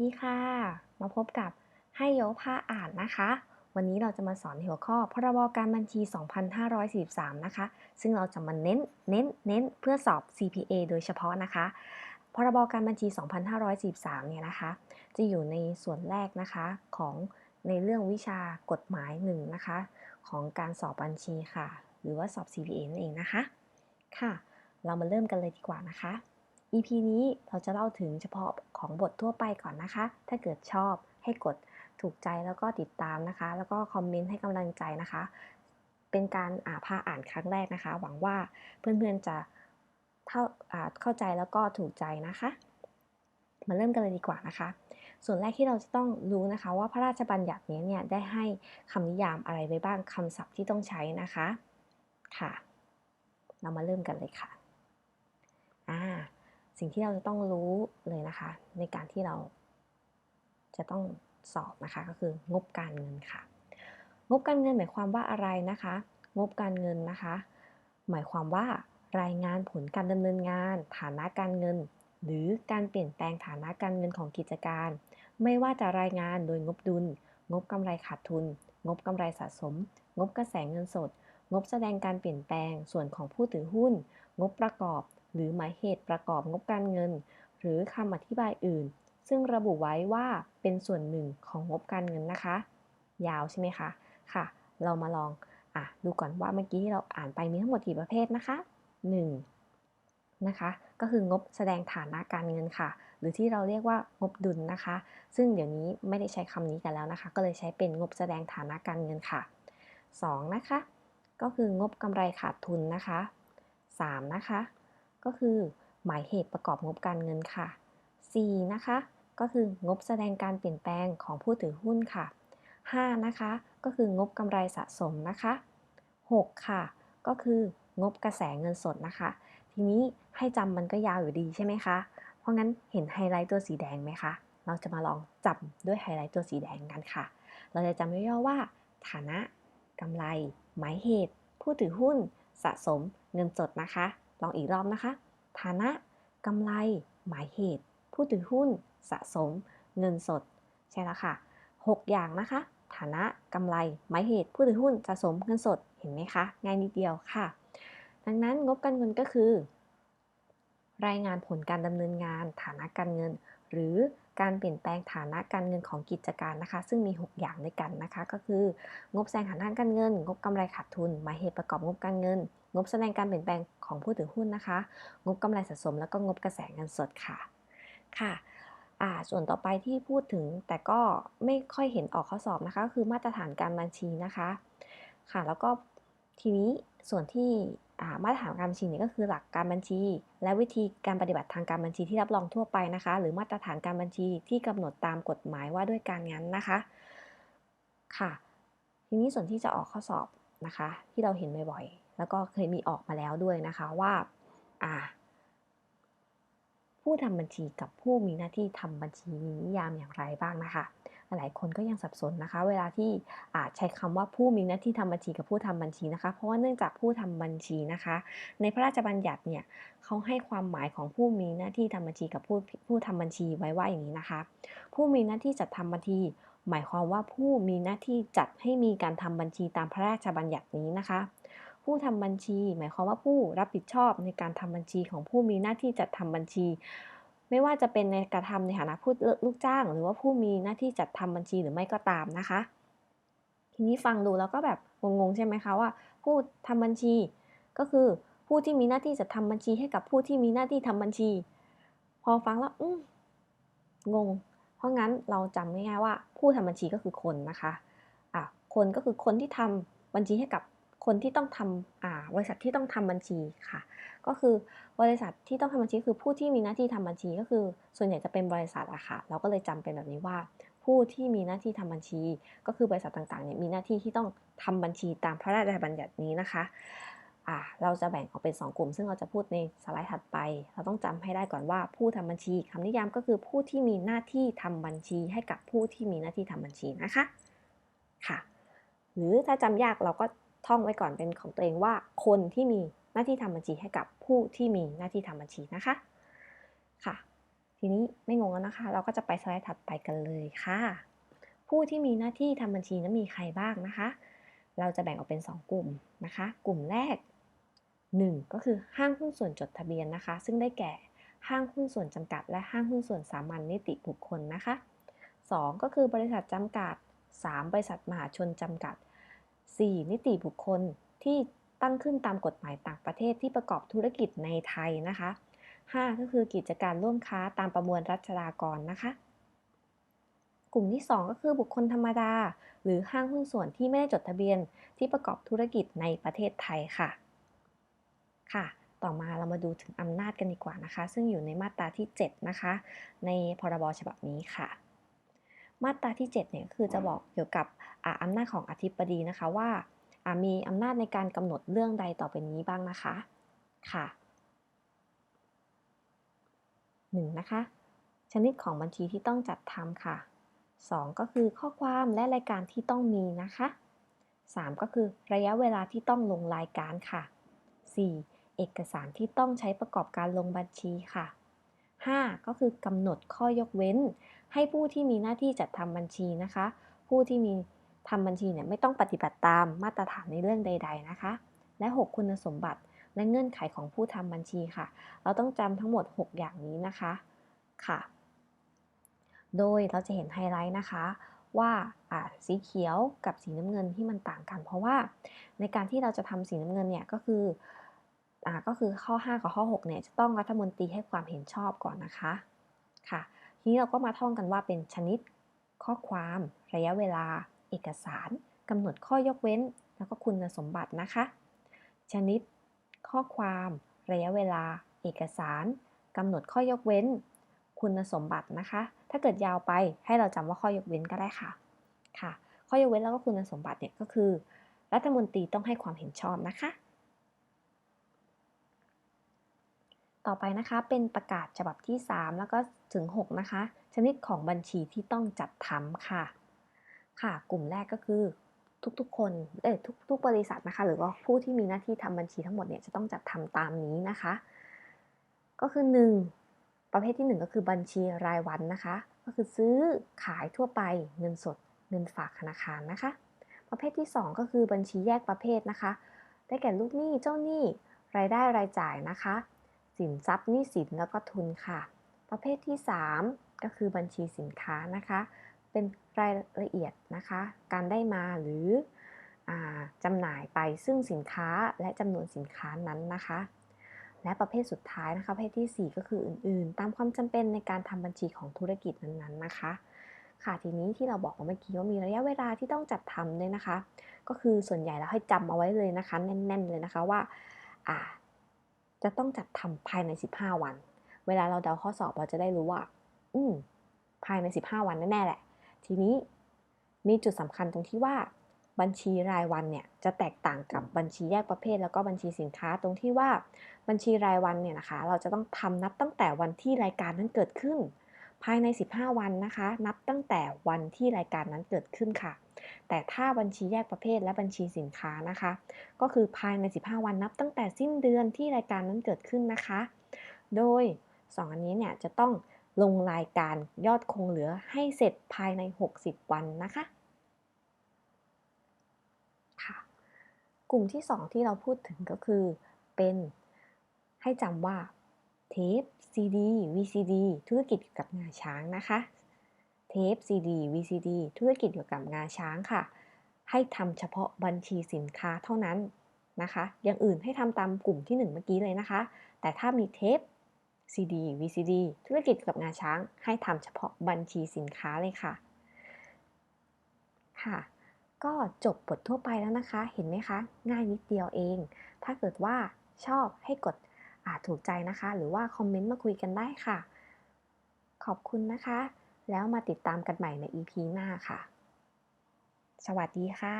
ดีค่ะ มาพบกับให้โยพาอ่านนะคะ วันนี้เราจะมาสอนหัวข้อพรบการบัญชี 2543 นะคะ ซึ่งเราจะมาเน้น เน้น เน้น เพื่อสอบ CPA โดยเฉพาะนะคะ พรบการบัญชี 2543 เนี่ยนะคะ จะอยู่ในส่วนแรกนะคะของในเรื่องวิชากฎหมายหนึ่งนะคะ ของการสอบบัญชีค่ะ หรือว่าสอบ CPA นั่นเองนะคะ ค่ะ เรามาเริ่มกันเลยดีกว่านะคะ EP นี้เราจะเล่าถึงเฉพาะของบททั่วไปก่อนนะคะ ถ้าเกิดชอบให้กดถูกใจแล้วก็ติดตามนะคะ แล้วก็คอมเมนต์ให้กำลังใจนะคะ เป็นการอ่าพาอ่านครั้งแรกนะคะ หวังว่าเพื่อนๆจะเข้าเข้าใจแล้วก็ถูกใจนะคะ มาเริ่มกันเลยดีกว่านะคะ ส่วนแรกที่เราจะต้องรู้นะคะว่าพระราชบัญญัตินี้เนี่ยได้ให้คำนิยามอะไรไว้บ้างคำศัพท์ที่ต้องใช้นะคะค่ะ เรามาเริ่มกันเลยค่ะ สิ่งที่เราจะต้องรู้เลยนะคะ ในการที่เราจะต้องสอบนะคะก็คืองบการเงินค่ะ งบการเงินหมายความว่าอะไรนะคะ งบการเงินนะคะ หมายความว่ารายงานผลการดำเนินงาน ฐานะการเงิน หรือการเปลี่ยนแปลงฐานะการเงินของกิจการ ไม่ว่าจะรายงานโดยงบดุล งบกำไรขาดทุน งบกำไรสะสม งบกระแสเงินสด งบแสดงการเปลี่ยนแปลงส่วนของผู้ถือหุ้น งบประกอบ หรือหมายเหตุประกอบงบการเงิน หรือคำอธิบายอื่น ซึ่งระบุไว้ว่าเป็นส่วนหนึ่งของงบการเงินนะคะ ยาวใช่ไหมคะค่ะ เรามาลองอะดูก่อนว่าเมื่อกี้ที่เราอ่านไปมีทั้งหมดกี่ประเภทนะคะ 1. นะคะก็คืองบแสดงฐานะการเงินค่ะ หรือที่เราเรียกว่างบดุลนะคะ ซึ่งเดี๋ยวนี้ไม่ได้ใช้คำนี้กันแล้วนะคะ ก็เลยใช้เป็นงบแสดงฐานะการเงินค่ะ 2. นะคะ ก็คืองบกำไรขาดทุนนะคะ 3. นะคะ ก็คือหมายเหตุประกอบงบการเงินค่ะ 4. นะคะ ก็คืองบแสดงการเปลี่ยนแปลงของผู้ถือหุ้นค่ะ 5. นะคะ ก็คืองบกำไรสะสมนะคะ 6. ค่ะ ก็คืองบกระแสเงินสดนะคะ ทีนี้ให้จำมันก็ยาวอยู่ดีใช่ไหมคะ เพราะงั้นเห็นไฮไลท์ตัวสีแดงไหมคะ เราจะมาลองจับด้วยไฮไลท์ตัวสีแดงกันค่ะ เราจะจำย่อๆว่า ฐานะกำไร หมายเหตุ ผู้ถือหุ้น สะสม เงินสดนะคะ ลองอีกรอบนะคะ ฐานะกำไร หมายเหตุ ผู้ถือหุ้น สะสม เงินสด ใช่แล้วค่ะ 6 อย่างนะคะ ฐานะกำไร หมายเหตุ ผู้ถือหุ้น สะสม เงินสด เห็นไหมคะ ง่ายนิดเดียวค่ะ ดังนั้นงบการเงินก็คือ รายงานผลการดำเนินงาน ฐานะการเงิน หรือการเปลี่ยนแปลงฐานะการเงินของกิจการนะคะ ซึ่งมี 6 อย่างด้วยกันนะคะ ก็คือ งบแสดงฐานะการเงิน งบกำไรขาดทุนหมายเหตุประกอบงบการเงิน งบแสดงการเปลี่ยนแปลงของผู้ถือหุ้นนะคะ งบกำไรสะสมแล้วก็งบกระแสเงินสดค่ะ ค่ะส่วนต่อไปที่พูดถึงแต่ก็ไม่ค่อยเห็นออกข้อสอบนะคะก็คือมาตรฐานการบัญชีนะคะค่ะแล้วก็ทีนี้ส่วนที่มาตรฐานการบัญชีเนี่ยก็คือหลักการบัญชี และวิธีการปฏิบัติทางการบัญชีที่รับรองทั่วไปนะคะ หรือมาตรฐานการบัญชีที่กำหนดตามกฎหมายว่าด้วยการงานนะคะค่ะ ทีนี้ส่วนที่จะออกข้อสอบนะคะ ที่เราเห็นบ่อย แล้วก็เคยมีออกมาแล้วด้วยนะคะว่าผู้ทำบัญชีกับผู้มีหน้าที่ทำบัญชีมีนิยามอย่างไรบ้างนะคะ หลายคนก็ยังสับสนนะคะ เวลาที่อาจใช้คำว่าผู้มีหน้าที่ทำบัญชีกับผู้ทำบัญชีนะคะ เพราะว่าเนื่องจากผู้ทำบัญชีนะคะ ในพระราชบัญญัติเนี่ยเขาให้ความหมายของผู้มีหน้าที่ทำบัญชีกับผู้ผู้ทำบัญชีไว้ว่าอย่างนี้นะคะ ผู้มีหน้าที่จัดทำบัญชีหมายความว่าผู้มีหน้าที่จัดให้มีการทำบัญชีตามพระราชบัญญัตินี้นะคะ ผู้ทำบัญชี หมายความว่าผู้รับผิดชอบในการทำบัญชีของผู้มีหน้าที่จัดทำบัญชี ไม่ว่าจะเป็นในกระทำในฐานะผู้ลูกจ้าง หรือว่าผู้มีหน้าที่จัดทำบัญชีหรือไม่ก็ตามนะคะ ทีนี้ฟังดูแล้วก็แบบงงๆใช่ไหมคะว่า ผู้ทำบัญชีก็คือผู้ที่มีหน้าที่จัดทำบัญชีให้กับผู้ที่มีหน้าที่ทำบัญชี พอฟังแล้วงง เพราะงั้นเราจำง่ายๆว่า ผู้ทำบัญชีก็คือคนนะคะอะคนก็คือคนที่ทำบัญชีให้กับ คนที่ต้องทำบริษัทที่ต้องทำบัญชีค่ะ ก็คือบริษัทที่ต้องทำบัญชีคือผู้ที่มีหน้าที่ทำบัญชีก็คือ ส่วนใหญ่จะเป็นบริษัทอะค่ะ เราก็เลยจำเป็นแบบนี้ว่า ผู้ที่มีหน้าที่ทำบัญชี ก็คือบริษัทต่างๆเนี่ยมีหน้าที่ที่ต้องทำบัญชีตามพระราชบัญญัตินี้นะคะเราจะแบ่งออกเป็น 2 กลุ่ม ซึ่งเราจะพูดในสไลด์ถัดไป เราต้องจำให้ได้ก่อนว่าผู้ทำบัญชีคำนิยามก็คือผู้ที่มีหน้าที่ทำบัญชี ให้กับผู้ที่มีหน้าที่ทำบัญชีนะคะค่ะ หรือถ้าจำยากเราก็ ท่องไว้ก่อนเป็นของตัวเองว่า คนที่มีหน้าที่ทำบัญชีให้กับผู้ที่มีหน้าที่ทำบัญชีนะคะค่ะ ทีนี้ไม่งงแล้วนะคะ เราก็จะไปสไลด์ถัดไปกันเลยค่ะ ผู้ที่มีหน้าที่ทำบัญชีนั้นมีใครบ้างนะคะ เราจะแบ่งออกเป็น 2 กลุ่มนะคะ กลุ่มแรก 1 ก็คือห้างหุ้นส่วนจดทะเบียนนะคะ ซึ่งได้แก่ห้างหุ้นส่วนจำกัด และห้างหุ้นส่วนสามัญนิติบุคคลนะคะ 2 ก็คือบริษัทจำกัด 3 บริษัทมหาชนจำกัด 4 นิติบุคคลที่ตั้งขึ้นตามกฎหมายต่างประเทศที่ประกอบธุรกิจในไทยนะคะ 5 ก็คือกิจการร่วมค้าตามประมวลรัชดากรนะคะ กลุ่มที่ 2 ก็คือบุคคลธรรมดา หรือห้างหุ้นส่วนที่ไม่ได้จดทะเบียนที่ประกอบธุรกิจในประเทศไทยค่ะ ค่ะ ต่อมาเรามาดูถึงอำนาจกันดีกว่านะคะ ซึ่งอยู่ในมาตราที่ 7 นะคะ ในพรบฉบับนี้ค่ะ มาตราที่7เนี่ยคือจะบอกเกี่ยวกับอำนาจของอธิบดีนะคะว่ามีอำนาจในการกำหนดเรื่องใดต่อไปนี้บ้างนะคะค่ะ 1. นะคะ ชนิดของบัญชีที่ต้องจัดทำค่ะ 2. ก็คือข้อความและรายการที่ต้องมีนะคะ 3. ก็คือระยะเวลาที่ต้องลงรายการค่ะ 4. เอกสารที่ต้องใช้ประกอบการลงบัญชีค่ะ 5. ก็คือกำหนดข้อยกเว้น ให้ผู้ที่มีหน้าที่จัดทำบัญชีนะคะ ผู้ที่มีทำบัญชีเนี่ยไม่ต้องปฏิบัติตามมาตรฐานในเรื่องใด ๆนะคะ และ 6 คุณสมบัติและเงื่อนไขของผู้ทำบัญชีค่ะ เราต้องจำทั้งหมด 6 อย่างนี้นะคะค่ะ โดยเราจะเห็นไฮไลท์นะคะว่าสีเขียวกับสีน้ำเงินที่มันต่างกัน เพราะว่าในการที่เราจะทำสีน้ำเงินเนี่ยก็คืออก็คือข้อ 5 กับข้อ 6 เนี่ยจะต้องรัฐมนตรีให้ความเห็นชอบก่อนนะคะค่ะ ทีนี้เราก็มาท่องกันว่าเป็นชนิด ข้อความ ระยะเวลา เอกสารกำหนดข้อยกเว้น แล้วก็คุณสมบัตินะคะ ชนิด ข้อความ ระยะเวลา เอกสารกำหนดข้อยกเว้น คุณสมบัตินะคะ ถ้าเกิดยาวไปให้เราจำว่าข้อยกเว้นก็ได้ค่ะค่ะ ข้อยกเว้นแล้วก็คุณสมบัติเนี่ยก็คือ รัฐมนตรีต้องให้ความเห็นชอบนะคะ ต่อไปนะคะเป็นประกาศฉบับที่ 3 แล้วก็ถึง 6 นะคะ ชนิดของบัญชีที่ต้องจัดทำค่ะ ค่ะ กลุ่มแรกก็คือทุกๆ คนเอ้ทุกทุกบริษัทนะคะ หรือว่าผู้ที่มีหน้าที่ทำบัญชีทั้งหมดเนี่ยจะต้องจัดทำตามนี้นะคะ ก็คือ 1 ประเภทที่ 1 ก็คือบัญชีรายวันนะคะ ก็คือซื้อขายทั่วไปเงินสดเงินฝากธนาคารนะคะ ประเภทที่ 2 ก็คือบัญชีแยกประเภทนะคะ ได้แก่ลูกหนี้เจ้าหนี้รายได้รายจ่ายนะคะ สินทรัพย์หนี้สินแล้วก็ทุนค่ะ ประเภทที่ 3 ก็คือบัญชีสินค้านะคะ เป็นรายละเอียดนะคะ การได้มาหรืออจำหน่ายไปซึ่งสินค้าและจำนวนสินค้านั้นนะคะ และประเภทสุดท้ายนะคะ ประเภทที่ 4 ก็คืออื่นๆ ตามความจำเป็นในการทำบัญชีของธุรกิจนั้นๆนะคะค่ะทีนี้ที่เราบอกเมื่อกี้ว่ามีระยะเวลาที่ต้องจัดทำเนี่ยนะคะ ก็คือส่วนใหญ่แล้วให้จำเอาไว้เลยนะคะ แน่น ๆ เลยนะคะว่า จะต้องจัดทำภายใน 15 วัน เวลาเราเดาข้อสอบเราจะได้รู้ว่า อืมภายใน 15 วันแน่ๆแหละ ทีนี้มีจุดสำคัญตรงที่ว่า บัญชีรายวันเนี่ยจะแตกต่างกับบัญชีแยกประเภท แล้วก็บัญชีสินค้าตรงที่ว่าบัญชีรายวันเนี่ยนะคะ เราจะต้องทำนับตั้งแต่วันที่รายการนั้นเกิดขึ้น ภายใน 15 วันนะคะ นับตั้งแต่วันที่รายการนั้นเกิดขึ้นค่ะ แต่ถ้าบัญชีแยกประเภทและบัญชีสินค้านะคะ ก็คือภายใน 15 วันนับตั้งแต่สิ้นเดือนที่รายการนั้นเกิดขึ้นนะคะ โดย 2 อันนี้เนี่ยจะต้องลงรายการยอดคงเหลือให้เสร็จภายใน 60 วันนะคะค่ะกลุ่มที่ 2 ที่เราพูดถึงก็คือเป็นให้จำว่า เทป CD VCD ธุรกิจเกี่ยวกับงาช้างนะคะ เทป CD VCD ธุรกิจเกี่ยวกับงาช้างค่ะ ให้ทำเฉพาะบัญชีสินค้าเท่านั้นนะคะ อย่างอื่นให้ทำตามกลุ่มที่ 1 เมื่อกี้เลยนะคะ แต่ถ้ามีเทป CD VCD ธุรกิจกับงาช้าง ให้ทำเฉพาะบัญชีสินค้าเลยค่ะ ค่ะ ก็จบบททั่วไปแล้วนะคะ เห็นไหมคะ ง่ายนิดเดียวเอง ถ้าเกิดว่าชอบให้กด ถูกใจนะคะ หรือว่าคอมเมนต์มาคุยกันได้ค่ะ ขอบคุณนะคะ แล้วมาติดตามกันใหม่ใน EP หน้าค่ะ สวัสดีค่ะ